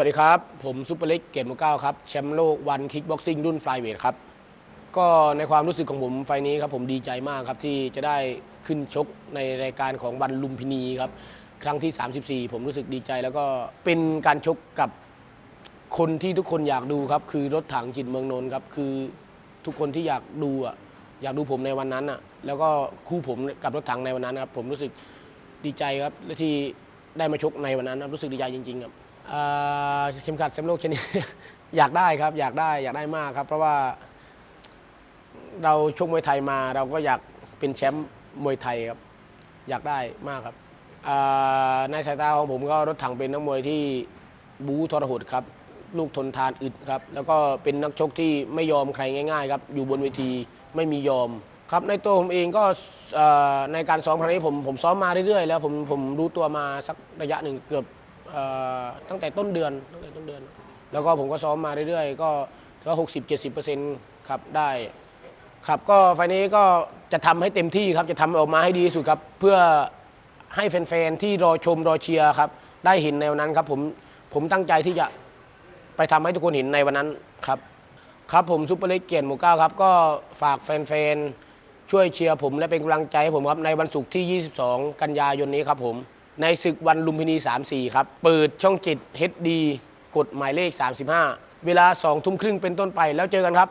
วัสดีครับ ผมซุปเปอร์เล็กเกตมูเก้าครับ แชมป์โลกวันคิกบ็อกซิ่งรุ่นไฟเวทครับ ก็ในความรู้สึกของผมไฟนี้ครับผมดีใจมากครับ ที่จะได้ขึ้นชกในรายการของวันลุมพินีครับ ครั้งที่ 34 ผมรู้สึกดีใจแล้วก็เป็นการชกกับคนที่ทุกคนอยากดูครับ คือรถถังจิตเมืองนนท์ครับ คือทุกคนที่อยากดูอะอยากดูผมในวันนั้นอะแล้วก็คู่ผมกับรถถังในวันนั้นครับผมรู้สึกดีใจครับและที่ได้มาชกในวันนั้นครับรู้สึกดีใจจริง ๆ ครับ เข็มขัดแชมป์โลกชนิด อยากได้ครับ อยากได้อยากได้มากครับ เพราะว่า เราชกมวยไทยมา เราก็อยากเป็นแชมป์มวยไทยครับ อยากได้มากครับอ่าในสายตาของผมก็รถถังเป็นนักมวยที่บู๊ทรหดครับ ลูกทนทานอึดครับ แล้วก็เป็นนักชกที่ไม่ยอมใครง่าย ๆ ครับ อยู่บนเวทีไม่มียอมครับในตัวผมเองก็ในการซ้อมครั้งนี้ผมผมซ้อมมาเรื่อยๆ แล้วผมผมรู้ตัวมาสักระยะหนึ่งเกือบ ตั้งแต่ต้นเดือนตั้งแต่ต้นเดือน แล้วก็ผมก็ซ้อมมาเรื่อยๆ ก็ก็หกสิบเจ็ดสิบเปอร์เซ็นต์ครับได้ครับก็ไฟนี้ก็จะทำให้เต็มที่ครับจะทำออกมาให้ดีที่สุดครับ เพื่อให้แฟนๆที่รอชมรอเชียร์ครับ ได้เห็นในวันนั้นครับผมผมตั้งใจที่จะไปทำให้ทุกคนเห็นในวันนั้นครับครับผมซุปเปอร์เล็กเกียรติหมู่เก้าครับ ก็ฝากแฟนๆช่วยเชียร์ผมและเป็นกำลังใจให้ผมครับในวันศุกร์ที่ 22 กันยายนนี้ครับผม ในศึกวันลุมพินี 34 ครับ เปิดช่องจิต HD กดหมายเลข 35 เวลา2ทุ่มครึ่งเป็นต้นไปแล้วเจอกันครับ